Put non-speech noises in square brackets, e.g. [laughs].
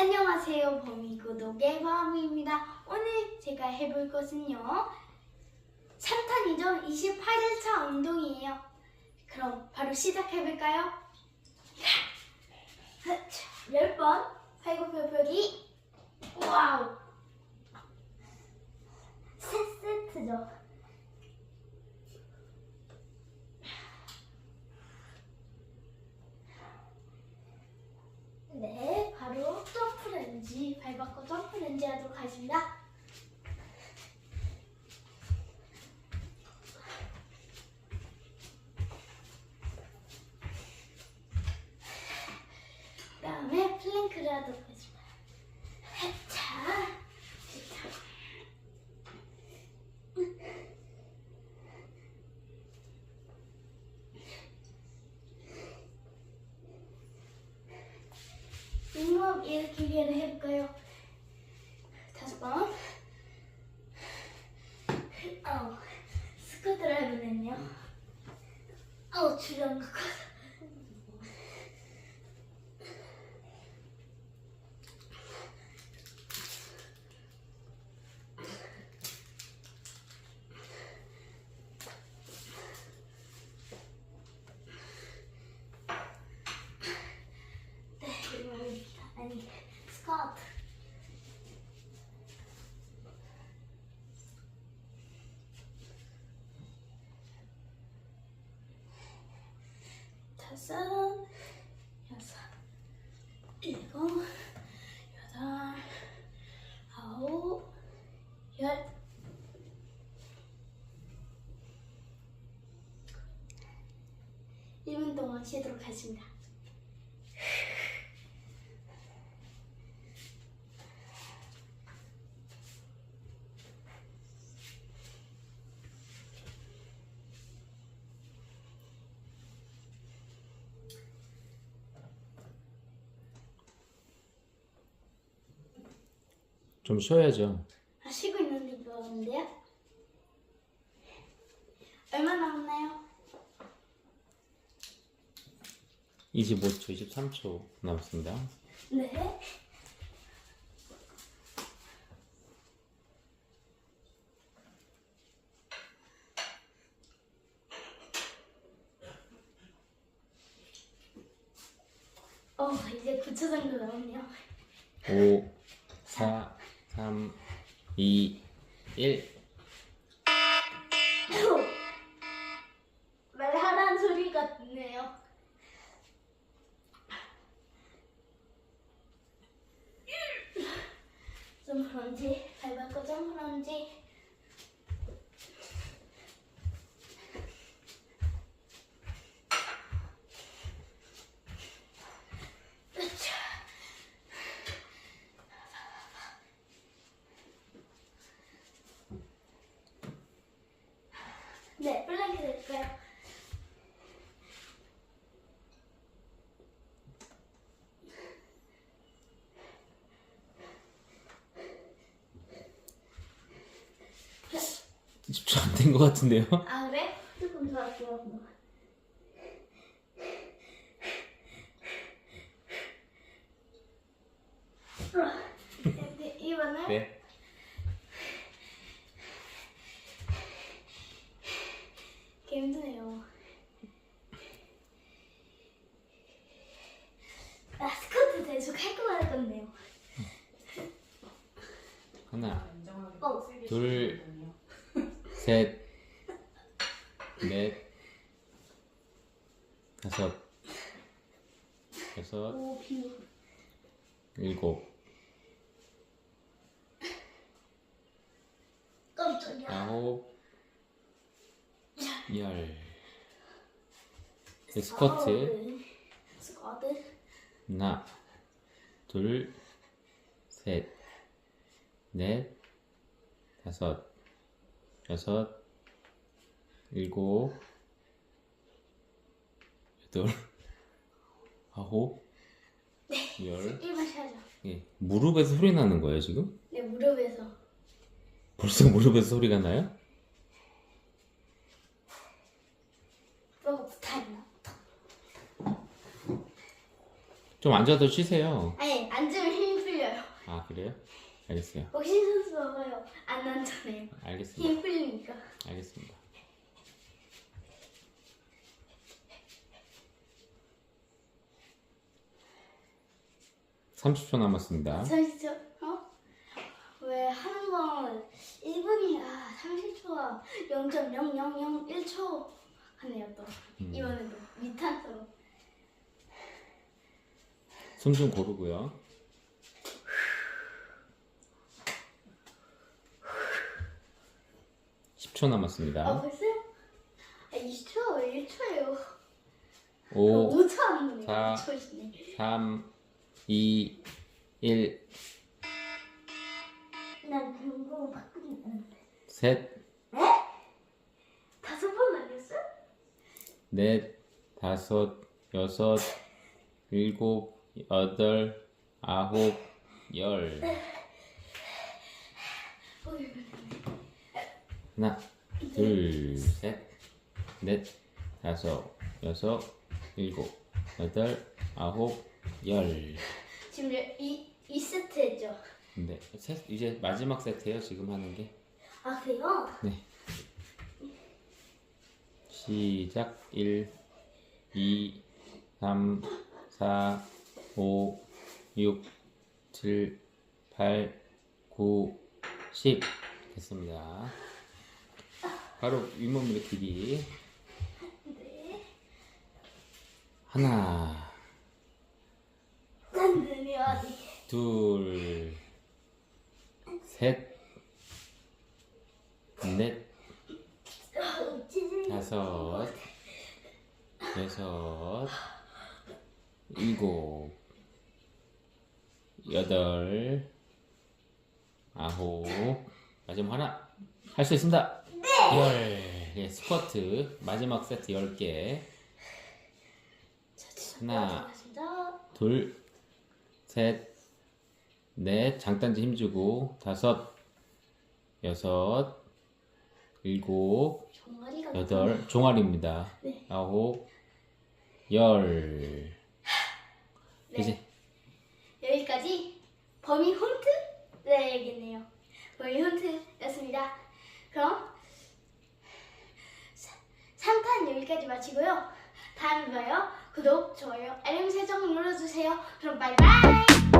안녕하세요. 범이구독의 범입니다. 오늘 제가 해볼 것은요. 3탄이죠. 28일차 운동이에요. 그럼 바로 시작해볼까요? 10번 팔굽혀펴기 와우 세 세트죠. 네, 바로 발 바꿔 점프렌지 하도록 하겠습니다. 그 다음에 플랭크를 하도록 하겠습니다. 자, 윗몸 일으키기를 해볼까요? 번. 아우, 스쿼트를 해보면요. 아우, 주량 것 같아. 네, 이거 아니, 스쿼트. 다섯, 여섯, 일곱, 여덟, 아홉, 열. 일 분 동안 쉬도록 하겠습니다. 좀 쉬어야죠. 아, 쉬고 있는데 그러는데요? 얼마 남았나요? 25초, 23초 남았습니다. 네. 어, 이제 9초 정도 남았네요. 5, 4, 3, 2, 1. 말하라는 소리 같네요. 점프런지, 밟았고 점프런지. 으쌰. 네, 플랭크 될까요? 십 10초 안 된 것 같은데요? 아 그래? 조금 더 할게요. 네, 이번엔 네. 개 힘드네요. 아 스쿼트 계속 할 거만 할 건데요. 하나, 어, 둘, 셋, 넷, 다섯, 여섯, 오 비. 일곱, 깜짝이야. 아홉, 열. 네, 스쿼트. 네. 스쿼트. 하나, 둘, 셋, 넷, 다섯, 여섯, 일곱, 여덟, 아홉, [laughs] 열. [laughs] 일만 쉬어야죠. 예, 무릎에서 소리 나는 거예요 지금? 네 무릎에서. 벌써 무릎에서 소리가 나요? 좀 앉아도 쉬세요. 아니 앉으면 힘 풀려. 아 그래요? 알겠어요. 복싱 선수 봐봐요. 안 난잖아요. 알겠습니다. 힘 풀리니까. 알겠습니다. (30초) 남았습니다. 잠시죠. 어? 왜 하는 건 1분이 아 30초가 0.0001초 하네요 또 음. 이번에도 미탄처럼 숨좀 고르고요. (10초) 아 남았습니다. 벌써요? 아 20초 1초예요 (5) 5초 하는 거네요 사. 5초시네 3 2 1난 바꾸지 않는데 셋, 다섯 번 아니었어요? 넷, 다섯, 여섯, 일곱, 여덟, 아홉, 열. 하나, 둘, 셋, 넷, 다섯, 여섯, 일곱, 여덟, 아홉, 열. 지금 이, 이 세트 했죠? 네, 셋, 이제 마지막 세트예요. 지금 하는 게. 아 그래요? 네. 시작 1 2 3 4 5 6 7 8 9 10 됐습니다. 바로 윗몸 일으키기 네 하나 둘 셋, 넷, 다섯, 여섯, 일곱, 여덟, 아홉, 마지막 하나 할 수 있습니다. 열, 예, 스쿼트 마지막 세트 열 개. 하나. 둘, 셋, 넷, 장단지 힘주고, 다섯, 여섯, 일곱, 여덟, 종아리입니다. 네. 아홉, 열. 네. 이제 여기까지 범위 혼트 네 얘기네요. 범위 혼트였습니다. 그럼 3판 여기까지 마치고요. 다음에 봐요. 구독, 좋아요, 알림 설정 눌러주세요. 그럼 바이바이.